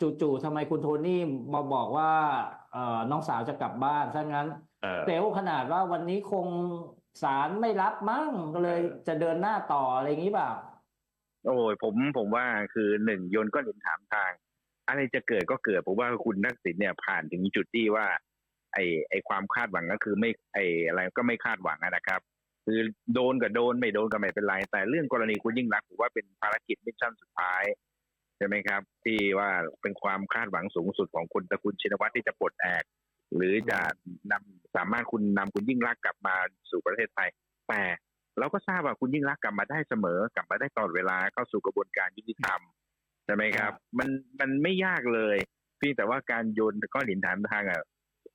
จู่ๆทำไมคุณโทนี่มาบอกว่าเอ่อน้องสาวจะกลับบ้านซะงั้นเออ เซลล์ขนาดว่าวันนี้คงศาลไม่รับมั้งก็เลยจะเดินหน้าต่ออะไรอย่างนี้เปล่า โอ้ยผมผมว่าคือหนึ่งโยนก้อนหินถามทาง อะไรจะเกิดก็เกิดผมว่าคุณทักษิณเนี่ยผ่านถึงจุดที่ว่า ไอไอความคาดหวังก็คือไม่ไออะไรก็ไม่คาดหวังอะนะครับ คือโดนกับโดนไม่โดนก็ไม่เป็นไร แต่เรื่องกรณีคุณยิ่งรักษณ์ผมว่าเป็นภารกิจมิชชั่นสุดท้าย ใช่ไหมครับ ที่ว่าเป็นความคาดหวังสูงสุดของคุณตระกูลชินวัตรที่จะปลดแอก หรือจะนำสามารถคุณนำคุณยิ่งรักกลับมาสู่ประเทศไทย แต่เราก็ทราบว่าคุณยิ่งรักกลับมาได้เสมอกลับมาได้ตลอดเวลาเข้าสู่กระบวนการยุติธรรมใช่ไหมครับ มันมันไม่ยากเลยเพียงแต่ว่าการโยนก้อนหินถามทางอะ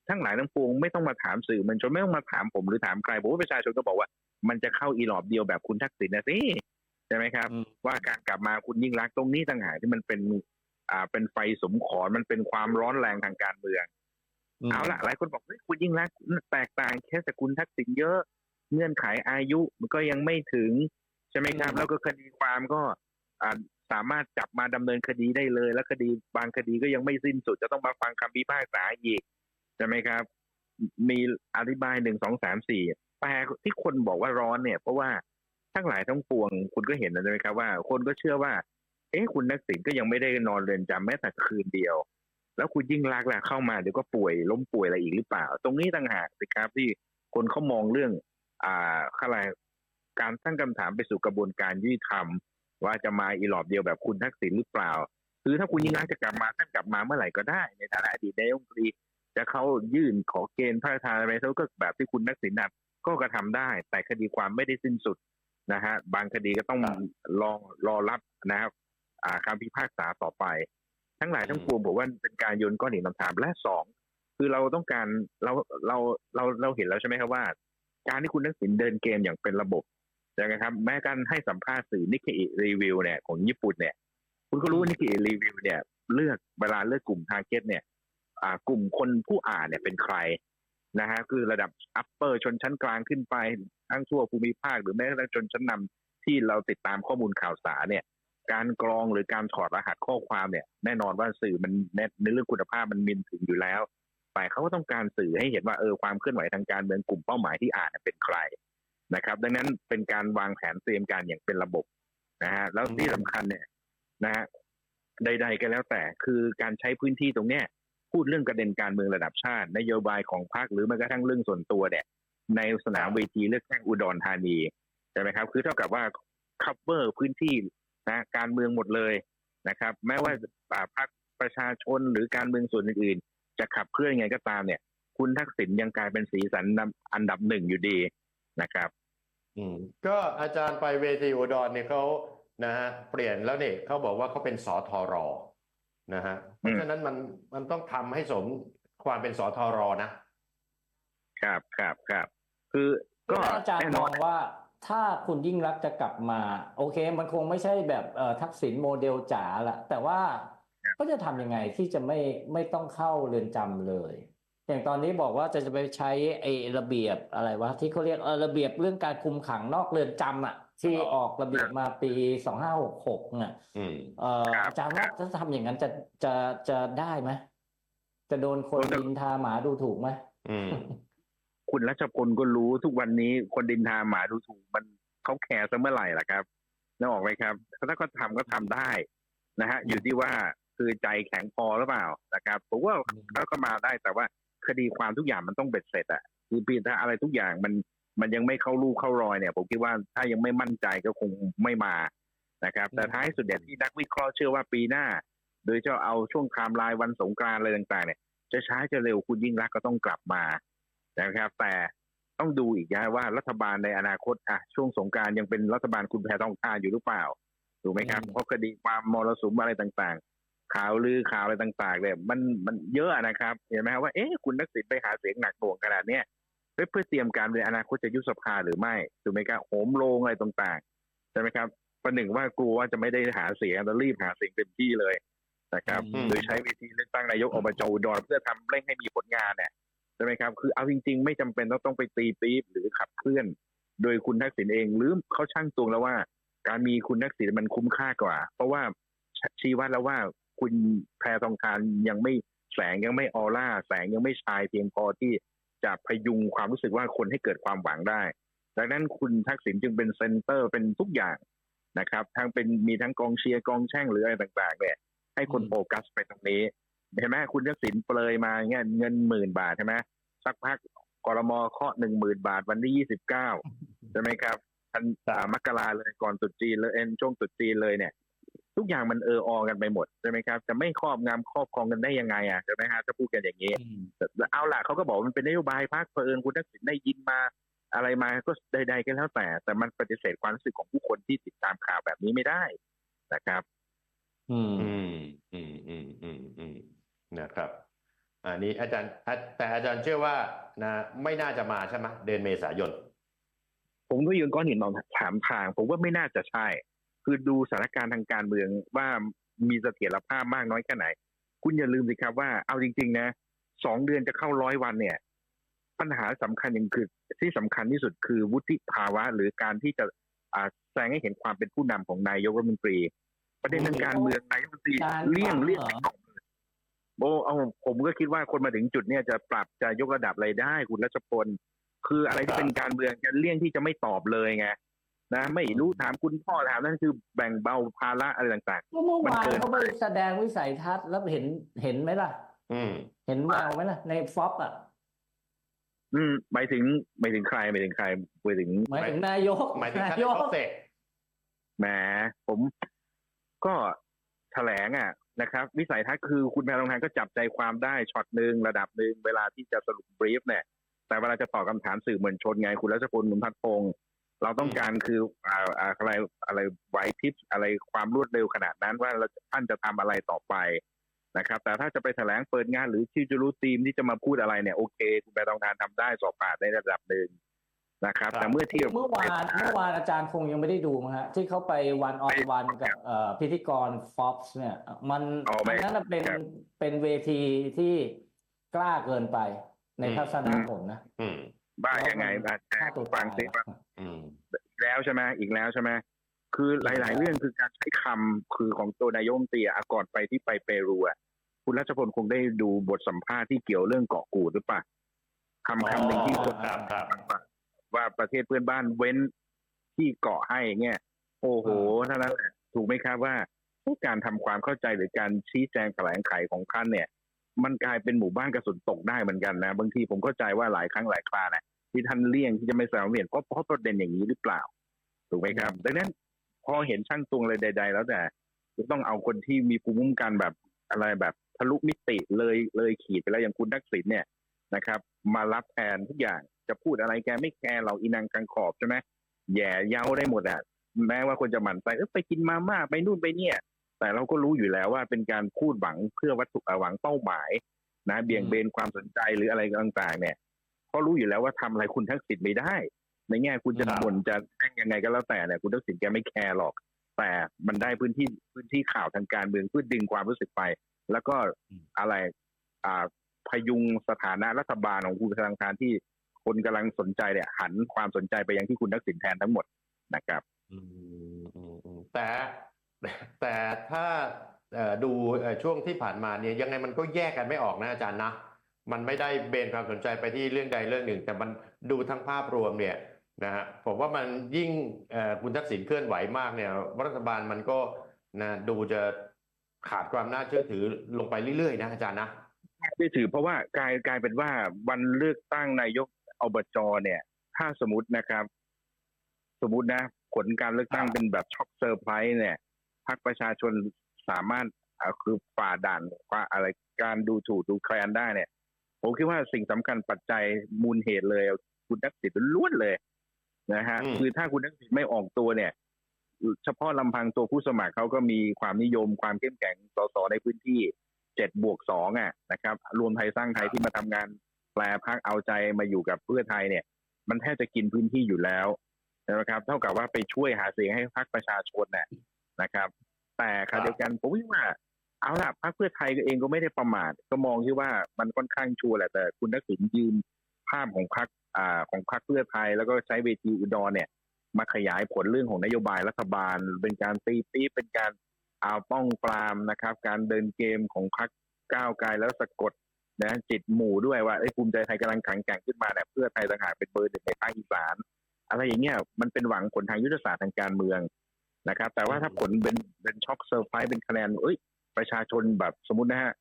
ทั้งหลายทั้งปวงไม่ต้องมาถามสื่อมันจนไม่ต้องมาถามผมหรือถามใครผมว่าประชาชนก็บอกว่ามันจะเข้าอีหลอบเดียวแบบคุณทักษิณนะสิ ช่ไหมครับอืมว่าการกลับมาคุณยิ่งรักษณ์ตรงนี้ต่างหากที่มันเป็นอ่าเป็นไฟสมขอนมันเป็นความร้อนแรงทางการเมืองเอาละหลายคนบอกเฮ้ยคุณยิ่งรักษณ์แตกต่างแค่แต่คุณทักษิณเยอะเงื่อนไขอายุมันก็ยังไม่ถึง ใช่ไหมครับอืมแล้วก็คดีความก็อ่าสามารถจับมาดำเนินคดีได้เลย แล้วคดีบางคดีก็ยังไม่สิ้นสุดจะต้องมาฟังคำพิพากษาอีกใช่ไหมครับ มีอธิบายหนึ่งสองสามสี่แปลที่คนบอกว่าร้อนเนี่ย เพราะว่า ทั้งหลายทั้งปวง คุณก็เห็นแล้วใช่ไหมครับว่า คนก็เชื่อว่า เอ๊ะคุณนักสินก็ยังไม่ได้นอนเรือนจำแม้แต่คืนเดียว แล้วคุณยิ่งรักษณ์ล่ะเข้ามาเดี๋ยวก็ป่วยล้มป่วยอะไรอีกหรือเปล่า ตรงนี้ต่างหากสิครับที่คนเขามองเรื่อง อ่าอะไรการตั้งคำถามไปสู่กระบวนการยุติธรรมว่าจะมาอีหลอบเดียวแบบคุณทักษิณหรือเปล่า คือถ้าคุณยิ่งรักจะกลับมาท่านกลับมาเมื่อไหร่ก็ได้ ในฐานะอดีตนายกรัฐมนตรีจะเขายื่นขอเกณฑ์พระราชทานอะไรเขาก็แบบที่คุณทักษิณทำก็กระทำได้ แต่คดีความไม่ได้สิ้นสุด นะฮะบางคดีก็ต้องครับรอรอรับนะครับอ่าคำพิพากษาต่อไป ทั้งหลายทั้งปวงผมว่าเป็นการโยนก้อนหินคำถามและสองคือเราต้องการเราเราเราเราเห็นแล้วใช่ไหมครับว่า การที่คุณทักษิณเดินเกมอย่างเป็นระบบใช่ไหมครับ แม้การให้สัมภาษณ์สื่อนิกเกอิรีวิวเนี่ยของญี่ปุ่นเนี่ย คุณก็รู้ว่านิกเกอิรีวิวเนี่ย เลือกเวลาเลือกกลุ่มทาร์เก็ตเนี่ยอ่ากลุ่มคนผู้อ่านเนี่ยเป็นใคร นะฮะคือระดับอัปเปอร์ชนชั้นกลางขึ้นไปทั้งทั่วภูมิภาค หรือแม้กระทั่งชนชั้นนำที่เราติดตามข้อมูลข่าวสารเนี่ยการกรองหรือการถอดรหัสข้อความเนี่ย แน่นอนว่าสื่อมันในเรื่องคุณภาพมันมินถึงอยู่แล้ว แต่เขาก็ต้องการสื่อให้เห็นว่าเออความเคลื่อนไหวทางการเมืองกลุ่มเป้าหมายที่อ่านเป็นใครนะครับ ดังนั้นเป็นการวางแผนเตรียมการอย่างเป็นระบบนะฮะแล้วที่สำคัญเนี่ยนะฮะใด ๆก็แล้วแต่คือการใช้พื้นที่ตรงเนี้ย พูดเรื่องประเด็นการเมืองระดับชาติ นโยบายของพรรคหรือแม้กระทั่งเรื่องส่วนตัวเนี่ย ในสนามเวทีเลือกตั้งอุดรธานีใช่ไหมครับ คือเท่ากับว่า cover พื้นที่นะการเมืองหมดเลยนะครับ แม้ว่าอ่าพรรคประชาชนหรือการเมืองส่วนอื่นๆ จะขับเคลื่อนยังไงก็ตามเนี่ย คุณทักษิณยังกลายเป็นสีสันอันดับหนึ่งอยู่ดีนะครับ อืมก็อาจารย์ไปเวทีอุดรเนี่ยเขานะฮะเปลี่ยนแล้วเนี่ยเขาบอกว่าเขาเป็นสทร นะฮะเพราะฉะนั้นมันมันต้องทำให้สมความเป็นสทรนะ ครับครับครับคือก็แล้วอาจารย์แน่นมออนงว่าถ้าคุณยิ่งรักษณ์จะกลับมา โอเค มันคงไม่ใช่แบบเอ่อทักษิณโมเดลจ๋าละแต่ว่าก็จะทำยังไงที่จะไม่ไม่ต้องเข้าเรือนจำเลย อย่างตอนนี้บอกว่าจะจะไปใช้ไอ้ระเบียบอะไรวะที่เขาเรียกเออระเบียบเรื่องการคุมขังนอกเรือนจำอะ ที่ออกระเบียบมาปีสองห้าหกหกน่ะอืมเอ่อครับอาจารย์ว่าถ้าทำอย่างนั้นจะจะจะได้ไหมจะโดนคนโดนดินทาหมาดูถูกไหมอืมคุณรัชพลก็รู้ทุกวันนี้คนดินทาหมาดูถูก มันเขาแคร์ซะเมื่อไหร่ล่ะครับนึกออกไหมครับถ้าก็ทำก็ทำได้นะฮะ อยู่ที่ว่าคือใจแข็งพอหรือเปล่านะครับผมว่าเขาก็มาได้แต่ว่าคดีความทุกอย่างมันต้องเบ็ดเสร็จอะคือปีถ้าอะไรทุกอย่างมัน มันยังไม่เข้าลูกเข้ารอยเนี่ยผมคิดว่าถ้ายังไม่มั่นใจก็คงไม่มานะครับ แต่ท้ายสุดเนี่ยที่นักวิเคราะห์เชื่อว่าปีหน้า โดยจะเอาช่วงไทม์ไลน์วันสงกรานต์อะไรต่างๆเนี่ยจะช้าจะเร็วคุณยิ่งรักษณ์ก็ต้องกลับมานะครับ แต่ต้องดูอีกนะว่ารัฐบาลในอนาคตอะช่วงสงกรารยังเป็นรัฐบาลคุณแพทองทานอยู่หรือเปล่าถูกไหมครับอืมเพราะคดีความมรสุมอะไรต่างๆ ข่าวลือข่าวอะไรต่างๆเนี่ยมันมันเยอะนะครับ เห็นไหมครับว่าเอ๊ะคุณนักสิทธิ์ไปหาเสียงหนักหน่วงขนาดเนี้ย เพื่อเพื่อเตรียมการในอนาคตจะยุบสภาหรือไม่ถูกไหมครับโหมโรงอะไรต่างๆใช่ไหมครับประหนึ่งว่ากลัวว่าจะไม่ได้หาเสียงจะรีบหาเสียงเต็มที่เลยนะครับอืมโดยใช้วิธีเลือกตั้งนายกอบจอุดรเพื่อทำเร่งให้มีผลงานเนี่ยใช่ไหมครับ คือเอาจริง ๆ ไม่จำเป็นต้องต้องไปตีปี๊บหรือขับเคลื่อน โดยคุณทักษิณเองหรือเขาช่างตวงแล้วว่า การมีคุณทักษิณมันคุ้มค่ากว่า เพราะว่าชี้วัดแล้วว่าคุณแพรทองทานยังไม่แสงยังไม่ออร่า แสงยังไม่ชายเพียงพอที่ จะพยุงความรู้สึกว่าคนให้เกิดความหวังได้ ดังนั้นคุณทักษิณจึงเป็นเซนเตอร์เป็นทุกอย่างนะครับทั้งเป็นมีทั้งกองเชียร์กองแช่งหรืออะไรต่างๆเนี่ยให้คนอืมโฟกัสไปตรงนี้เห็นไหมคุณทักษิณเปลยมาเงี้ยเงินหมื่นบาทใช่ไหมสักพักกรมเคาะหนึ่งหมื่นบาทวันที่ยี่สิบเก้าใช่ไหมครับทันอ่ามกราเลยก่อนตรุษจีนเลยเอ็นช่วงตรุษจีนเลยเนี่ย ทุกอย่างมันเออออกันไปหมดใช่ไหมครับจะไม่ครอบงำครอบครองกันได้ยังไงอะใช่ไหมฮะถ้าพูดกันอย่างนี้อืมแต่เอาละเขาก็บอกว่ามันเป็นนโยบายพรรคเผอิญคุณทักษิณได้ยินมาอะไรมาก็ใดๆก็แล้วแต่ แต่มันปฏิเสธความรู้สึกของผู้คนที่ติดตามข่าวแบบนี้ไม่ได้นะครับ อืมอืมอืมอืมอืมอืมนะครับ อันนี้อาจารย์อะแต่อาจารย์เชื่อว่านะไม่น่าจะมาใช่ไหมเดือนเมษายน ผมก็ยืนก้อนหินมองถามทาง ผมว่าไม่น่าจะใช่ คือดูสถานการณ์ทางการเมืองว่ามีเสถียรภาพมากน้อยแค่ไหน คุณอย่าลืมสิครับว่าเอาจริง ๆ นะสองเดือนจะเข้าร้อยวันเนี่ย ปัญหาสำคัญอย่างคือที่สำคัญที่สุดคือวุฒิภาวะ หรือการที่จะอ่าแสดงให้เห็นความเป็นผู้นำของนายกรัฐมนตรี ประเด็นทางการเมืองนายกรัฐมนตรีการเลี่ยงฟังเลี่ยงเหรอไม่ตอบเลยโอ้เอาผมก็คิดว่าคนมาถึงจุดเนี่ยจะปรับจะยกระดับอะไรได้คุณรัชพลคืออะไรที่เป็นการเมืองจะเลี่ยงที่จะไม่ตอบเลยไง นะไม่รู้ถามคุณพ่อถามนั่นคือแบ่งเบาภาระอะไรต่างก็เมื่อมันวานเกินเขาไปแสดงวิสัยทัศน์แล้วเห็นเห็นไหมล่ะ อืม เห็นแววไหมล่ะ ในฟอปอะๆอืมหมายถึงหมายถึงใครหมายถึงใครหมายถึงหมายถึงนายกหมายถึงนาท่านยกเขาเสกแหมผมก็แถลงอะนะครับ วิสัยทัศน์คือคุณแพรทองทานก็จับใจความได้ช็อตหนึ่งระดับหนึ่งเวลาที่จะสรุปบรีฟเนี่ยแต่เวลาจะตอบคำถามสื่อมวลชนไงคุณรัชพลมุนพัฒพงศ์ เราต้องการคืออ่าอ่าอะไรอะไรไหวพริบอะไรความรวดเร็วขนาดนั้นว่าเราท่านจะทำอะไรต่อไปนะครับ แต่ถ้าจะไปแถลงเปิดงานหรือที่จะรู้ทีมที่จะมาพูดอะไรเนี่ยโอเค คุณแพรทองทานทำได้สอบผ่านในระดับหนึ่งนะครับ แต่เมื่อเทียบเมื่อวานเมื่อวานอาจารย์คงยังไม่ได้ดูมั้งฮะที่เขาไปวันออนวันกับเอ่อพิธีกรฟ็อกซ์เนี่ย มันอ๋อไม่อันนั้นนะเป็นครับเป็นเวทีที่กล้าเกินไปในอืมทัศนะผมนะอืมบ้ายังไงอะฆ่าตัวฟัตางยสิว่า อะอืมอีกแล้วใช่ไหมอีกแล้วใช่ไหมคือหลาย ๆ เรื่องคือการใช้คำคือของตัวนายกรัฐมนตรีอะก่อนไปที่ไปเปรูอะคุณรัชพลคงได้ดูบทสัมภาษณ์ที่เกี่ยวเรื่องเกาะกูดหรือเปล่าคำคำหนึ่งที่คนครับครับว่าประเทศเพื่อนบ้านเว้นที่เกาะให้เงี้ยโอ้โหเท่านั้นแหละถูกไหมครับว่าการทำความเข้าใจหรือการชี้แจงแถลงไขของท่านเนี่ย มันกลายเป็นหมู่บ้านกระสุนตกได้เหมือนกันนะ บางทีผมเข้าใจว่าหลายครั้งหลายครานะ ที่ท่านเลี่ยงที่จะไม่แสดงความเห็นเพราะเพราะประเด็นอย่างนี้หรือเปล่าถูกไหมครับ ดังนั้นพอเห็นช่างตวงอะไรใด ๆ แล้วแต่จะต้องเอาคนที่มีภูมิคุ้มกันแบบอะไรแบบทะลุมิติเลยเลยขีดไปแล้วอย่างคุณทักษิณเนี่ยนะครับ มารับแทนทุกอย่างจะพูดอะไรแกไม่แคร์เราอีนางกังขอบใช่ไหมแหย่เย้าได้หมดอะแม้ว่าคนจะหมั่นไปเออไปกินมาม่าไปนู่นไปเนี่ย แต่เราก็รู้อยู่แล้วว่าเป็นการพูดหวังเพื่อวัตถุเอ่อหวังเป้าหมาย นะ เบี่ยงเบนความสนใจหรืออะไรต่างๆเนี่ย เพราะรู้อยู่แล้วว่าทำอะไรคุณทักษิณไม่ได้ ในแง่คุณจะบ่นจะแจ้งยังไงก็แล้วแต่เนี่ยคุณทักษิณแกไม่แคร์หรอก แต่มันได้พื้นที่พื้นที่ข่าวทางการเมืองเพื่อดึงความรู้สึกไป แล้วก็อะไรอ่าพยุงสถานะรัฐบาลของคุณธนาคารที่คนกำลังสนใจเนี่ยหันความสนใจไปยังที่คุณทักษิณแทนทั้งหมดนะครับแต่แต่ถ้าดูช่วงที่ผ่านมาเนี่ยยังไงมันก็แยกกันไม่ออกนะอาจารย์นะ มันไม่ได้เบนความสนใจไปที่เรื่องใดเรื่องหนึ่ง แต่มันดูทั้งภาพรวมเนี่ยนะฮะผมว่ามันยิ่งเอ่อคุณทักษิณเคลื่อนไหวมากเนี่ยรัฐบาลมันก็นะดูจะขาดความน่าเชื่อถือลงไปเรื่อยๆนะอาจารย์นะได้ถือเพราะว่ากลายกลายเป็นว่าวันเลือกตั้งนายกอบจเนี่ย ถ้าสมมตินะครับ สมมตินะ ผลการเลือกตั้งครับเป็นแบบช็อกเซอร์ไพรส์เนี่ยพรรคประชาชนสามารถอ่าคือฝ่าด่านว่าอะไรการดูถูกดูแคลนได้เนี่ย ผมคิดว่าสิ่งสำคัญปัจจัยมูลเหตุเลย คุณทักษิณล้วนเลยนะฮะอืมคือถ้าคุณทักษิณไม่ออกตัวเนี่ย เฉพาะลำพังตัวผู้สมัครเขาก็มีความนิยมความเข้มแข็งสสในพื้นที่เจ็ดบวกสองอะนะครับ รวมไทยสร้างไทยที่มาทำงานแปลพักเอาใจมาอยู่กับเพื่อไทยเนี่ย มันแทบจะกินพื้นที่อยู่แล้วนะครับ เท่ากับว่าไปช่วยหาเสียงให้พรรคประชาชนเนี่ยนะครับ แต่ขณะเดียวกันผมคิดว่า เอาล่ะพรรคเพื่อไทยก็เองก็ไม่ได้ประมาทก็มองที่ว่ามันค่อนข้างชัวร์แหละแต่คุณทักษิณยืมภาพของพรรคอ่าของพรรคเพื่อไทย แล้วก็ใช้เวทีอุดรเนี่ย มาขยายผลเรื่องของนโยบายรัฐบาล เป็นการตีปี๊เป็นการเอาป้องปรามนะครับ การเดินเกมของพรรคก้าวไกลแล้วสะกดนะจิตหมู่ด้วยว่าไอ้ภูมิใจไทยกำลังแข็งแกร่งขึ้นมาเนี่ยเพื่อไทยต่างหากเป็นเบอร์หนึ่งในภาคอีสานอะไรอย่างเงี้ยมันเป็นหวังผลทางยุทธศาสตร์ทางการเมืองนะครับ แต่ว่าถ้าผลเป็นเป็นช็อกเซอร์ไพรส์เป็นคะแนนเอ้ย ประชาชนแบบสมมตินะฮะ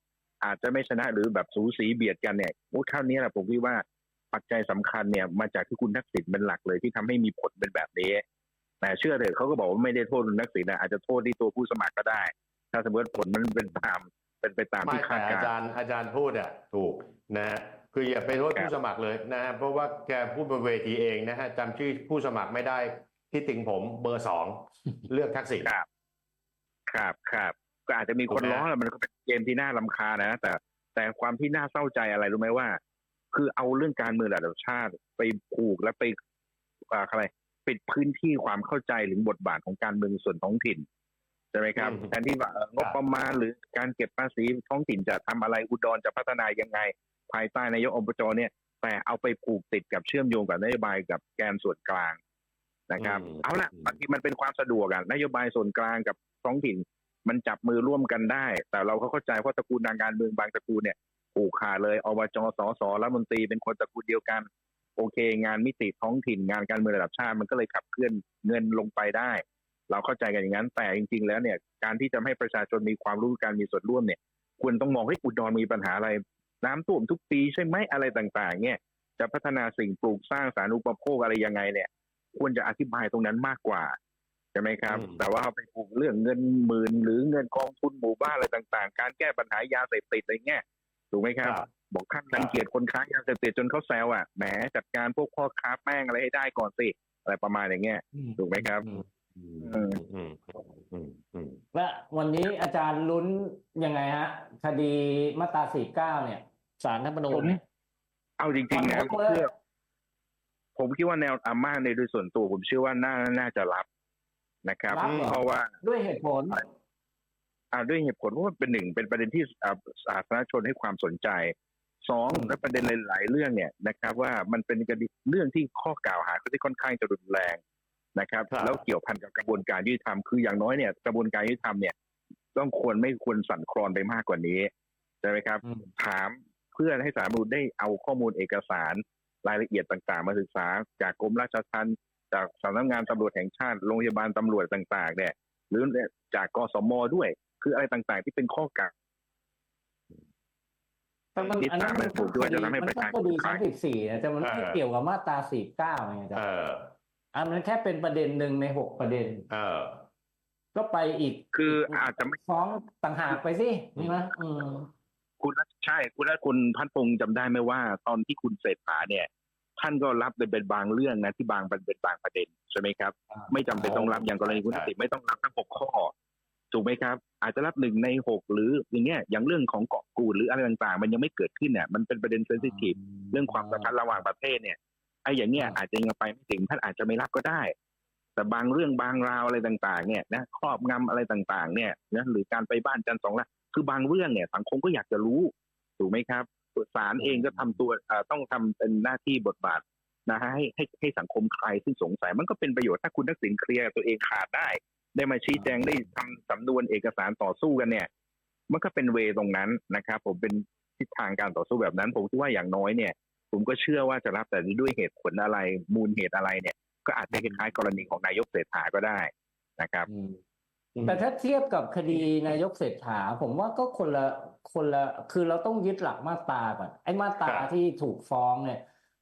อาจจะไม่ชนะหรือแบบสูสีเบียดกันเนี่ยโอ้คราวนี้แหละผมคิดว่าปัจจัยสำคัญเนี่ยมาจากที่คุณทักษิณเป็นหลักเลยที่ทำให้มีผลเป็นแบบนี้แต่เชื่อเถอะเขาก็บอกว่าไม่ได้โทษคุณทักษิณนะอาจจะโทษที่ตัวผู้สมัครก็ได้ ถ้าสมมติผลมันเป็นตาม เป็นไปตามไม่ที่คาแต่ดอาการณ์จารย์อาจารย์พูดอะถูกนะฮะคืออย่าไปโทษครับผู้สมัครเลยนะฮะเพราะว่าแกพูดบนเวทีเองนะฮะจำชื่อผู้สมัครไม่ได้ที่ติงผมเบอร์สองเลือกทักษิณครับ ครับครับ ก็อาจจะมีคนถูกไหมล้อแหละมันก็เป็นเกมที่น่าลำคาญนะ แต่ แต่ความที่น่าเศร้าใจอะไรรู้ไหมว่า คือเอาเรื่องการเมืองระดับชาติไปผูกและไปอ่าอะไรปิดพื้นที่ความเข้าใจหรือบทบาทของการเมืองส่วนท้องถิ่นใช่ไหมครับอืมแทนที่ว่าเอ่องบประมาณหรือการเก็บภาษีท้องถิ่นจะทำอะไรอุดรจะพัฒนายังไง ภายใต้นายกอบจเนี่ย แต่เอาไปผูกติดกับเชื่อมโยงกับนโยบายกับแกนส่วนกลางนะครับอืมเอาละอืมบางทีมันเป็นความสะดวกอะนโยบายส่วนกลางกับท้องถิ่น มันจับมือร่วมกันได้ แต่เราก็เข้าใจว่าตระกูลทางการเมืองบางตระกูลเนี่ยผูกขาดเลยอบจสสรัฐมนตรีเป็นคนตระกูลเดียวกัน โอเค งานมิติท้องถิ่นงานการเมืองระดับชาติมันก็เลยขับเคลื่อนเงินลงไปได้ เราเข้าใจกันอย่างนั้น แต่จริง ๆ แล้วเนี่ยการที่จะให้ประชาชนมีความรู้การมีส่วนร่วมเนี่ยควรต้องมองให้อุดรมีปัญหาอะไร น้ำท่วมทุกปีใช่ไหมอะไรต่างๆ เนี่ยจะพัฒนาสิ่งปลูกสร้างสารณูปโภคอะไรยังไงเนี่ย ควรจะอธิบายตรงนั้นมากกว่า ใช่ไหมครับ อืม แต่ว่าเอาไปผูกเรื่องเงินหมื่นหรือเงินกองทุนหมู่บ้านอะไรต่างๆ การแก้ปัญหายาเสพติดอะไรเงี้ยถูกไหมครับครับบอกขั้นรังเกียจคนค้ายาเสพติดจนเขาแซวอะแหมจัดการพวกพ่อค้าแป้งอะไรให้ได้ก่อนสิอะไรประมาณอย่างเงี้ยถูกไหมครับ อืมอืมอืมอืมอืม และวันนี้อาจารย์ลุ้นยังไงฮะ คดีมาตราสี่เก้าเนี่ยสารรัฐธรรมนูผญมเนี่ยเอาจริงๆนะฟังผมเลยเพื่อผมคิดว่าแนวอาม่าในโดยส่วนตัว ผมเชื่อว่าน่าน่าจะรับ นะครับรับเหรอเพราะว่าด้วยเหตุผลอ่าด้วยเหตุผลเพราะว่าเป็นหนึ่งเป็นประเด็นที่อ่าสาธารณชนให้ความสนใจสองอืมและประเด็นหลาย ๆ เรื่องเนี่ยนะครับ ว่ามันเป็นคดีเรื่องที่ข้อกล่าวหาที่ค่อนข้างจะรุนแรงนะครับครับ แล้วเกี่ยวพันกับกระบวนการยุติธรรมคืออย่างน้อยเนี่ยกระบวนการยุติธรรมเนี่ย ต้องควรไม่ควรสั่นคลอนไปมากกว่านี้ใช่ไหมครับอืมถามเพื่อให้สาลรฐธรรมนูญได้เอาข้อมูลเอกสารรายละเอียดต่าง ๆ มาศึกษา จากกรมราชทัณฑ์ จากสำนักงานตำรวจแห่งชาติโรงพยาบาลตำรวจต่างๆ เนี่ยหรือจากกสมด้วย คืออะไรต่างๆ ที่เป็นข้อกล่าวแต่มันนิดอันนั้นตามมันให้ผมด้วยจะทำให้มันประต้องชาชนคดีชั้นสิบสี่นะแต่มันไม่เออเกี่ยวกับมาตราสี่เก้าไงอาจารเอย์ออันนั้นแค่เป็นประเด็นหนึ่งในหกประเด็น เออ ก็ไปอีกคืออาจจะไม่ฟ้องต่างหากไปสิใช่ไหมอืมคุณรัชใช่คุณรัชคุณพันพงศ์จำได้ไหมว่า ตอนที่คุณเศรษฐาเนี่ย ท่านก็รับเป็นเป็นบางเรื่องนะที่บางเป็นเป็นบางประเด็นใช่ไหมครับ ไม่จำเป็นต้องรับอย่างกรณีคุณใช่ติไม่ต้องรับทั้งหกข้อถูกไหมครับ อาจจะรับหนึ่งในหกหรืออย่างเงี้ยอย่างเรื่องของเกาะกูดหรืออะไรต่างๆ มันยังไม่เกิดขึ้นเนี่ยมันเป็นประเด็นเซนซิทีฟเรื่องความสัมพันธ์ระหว่างประเทศเนี่ยไอ้อย่างเงี้ยอ่าอาจจะยังไปไม่ถึงท่านอาจจะไม่รับก็ได้ แต่บางเรื่องบางราวอะไรต่างๆ เนี่ยนะครอบงำอะไรต่างๆ เนี่ยนะหรือการไปบ้านจันทร์สองละคือบางเรื่องเนี่ยสังคมก็อยากจะรู้ถูกไหมครับ ศาลเองก็ทำตัวต้องทำเป็นหน้าที่บทบาทนะฮะให้ให้ให้สังคมคลายซึ่งสงสัยมันก็เป็นประโยชน์ถ้าคุณทักษิณเคลียร์ตัวเองขาดได้ ได้มาชี้แจงได้ทำสำนวนเอกสารต่อสู้กันเนี่ย มันก็เป็นเวตรงนั้นนะครับ ผมเป็นทิศทางการต่อสู้แบบนั้น ผมคิดว่าอย่างน้อยเนี่ย ผมก็เชื่อว่าจะรับแต่ด้วยเหตุผลอะไรมูลเหตุอะไรเนี่ย ก็อาจจะคล้ายกรณีของนายกเศรษฐาก็ได้นะครับ แต่ถ้าเทียบกับคดีนายกเศรษฐา ผมว่าก็คนละคนละคือเราต้องยึดหลักมาตราก่อนไอ้มาตราครับที่ถูกฟ้องเนี่ย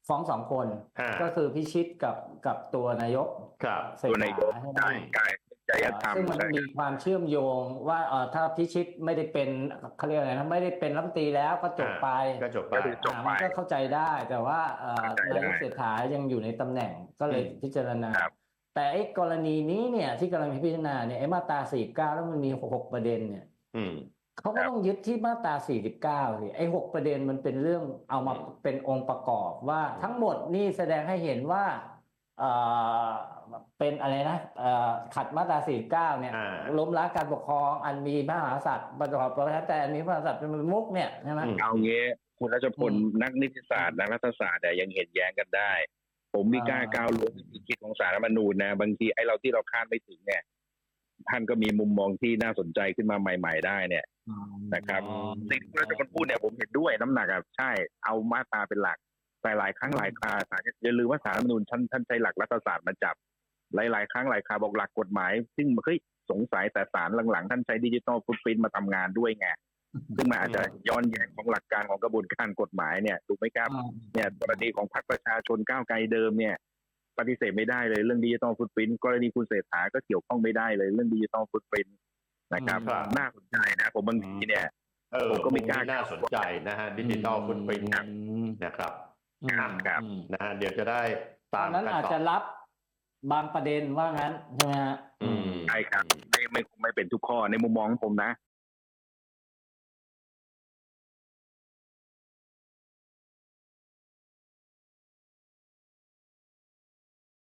ฟ้องสองคนอ่าก็คือพิชิตกับกับตัวนายกครับเศรษตัวนายฐากใช่ไหมใช่กายจริยธรรมซึ่งมันใช่มีความเชื่อมโยงว่าเออถ้าพิชิตไม่ได้เป็นเขาเรียกอะไรนะไม่ได้เป็นรัฐมนตรีแล้วก็จบไปก็จบไปก็คือจบอ่าไปมันก็เข้าใจได้ แต่ว่าเอ่อเข้าใจได้นายกเศรษฐายังอยู่ในตำแหน่งก็เลยอืมพิจารณาครับ แต่ไอ้กรณีนี้เนี่ยที่กำลังพิจารณาเนี่ยไอ้มาตรา49แล้วมันมี6ประเด็นเนี่ยอืมเขาก็ต้องยึดที่มาตรา49สิไอ้6ประเด็นมันเป็นเรื่องเอามาอืมเป็นองค์ประกอบว่าทั้งหมดนี่แสดงให้เห็นว่าเอ่อเป็นอะไรนะเอ่อขัดมาตรา49เนี่ยอ่าล้มล้างการปกครองอันมีพระมหากษัตริย์ประกอบประชาธิปไตยอันมีพระมหากษัตริย์เป็นมุกเนี่ยใช่ไหมอืมเอาเงี้ยคุณรัชพลอืมนักนิติศาสตร์นักรัฐศาสตร์เนี่ยยังเห็นแย้งกันได้ ผมไมีกล้าอ่าก้าวล่วงวิธีคิดของสารรัฐธรรมนูญนะ บางทีไอ้เราที่เราคาดไม่ถึงเนี่ย ท่านก็มีมุมมองที่น่าสนใจขึ้นมาใหม่ ๆ ได้เนี่ยนะครับอ๋อสิ่งที่คุณรัชพลพูดเนี่ยผมเห็นด้วยน้ำหนักอะใช่ เอามาตราเป็นหลัก แต่หลายครั้งหลายคราศาลอย่าลืมว่าสารรัฐธรรมนูญท่านท่านใช้หลักรัฐศาสตร์มาจับ หลาย ๆ ครั้งหลายคราบอกหลักกฎหมาย ซึ่งเฮ้ยสงสัยแต่สารหลังๆ ท่านใช้ดิจิตอลฟุตปรินมาทำงานด้วยไง ซึ่งมันอาจจะย้อนแย้งของหลักการของกระบวนการกฎหมายเนี่ยถูกไหมครับเนี่ยกรณีของพรรคประชาชนก้าวไกลเดิมเนี่ย ปฏิเสธไม่ได้เลยเรื่องดิจิตอลฟุตปรินกรณีคุณเศรษฐาก็เกี่ยวข้องไม่ได้เลยเรื่องดิจิตอลฟุตปรินนะครับครับน่าสนใจนะผมบางทีเนี่ยเออผมก็ไม่กล้ามุนี้น่าสนใจนะฮะดิจิตอลฟุตปรินอืมนะครับครับครับอืมนะฮะเดี๋ยวจะได้ตตาอมนนั้นกันอาจต่จะอรับบางประเด็นว่างั้นใช่ไหมฮะอืมใช่ครับไม่ไม่คงไม่เป็นทุกข้อในมุมมองของผมนะ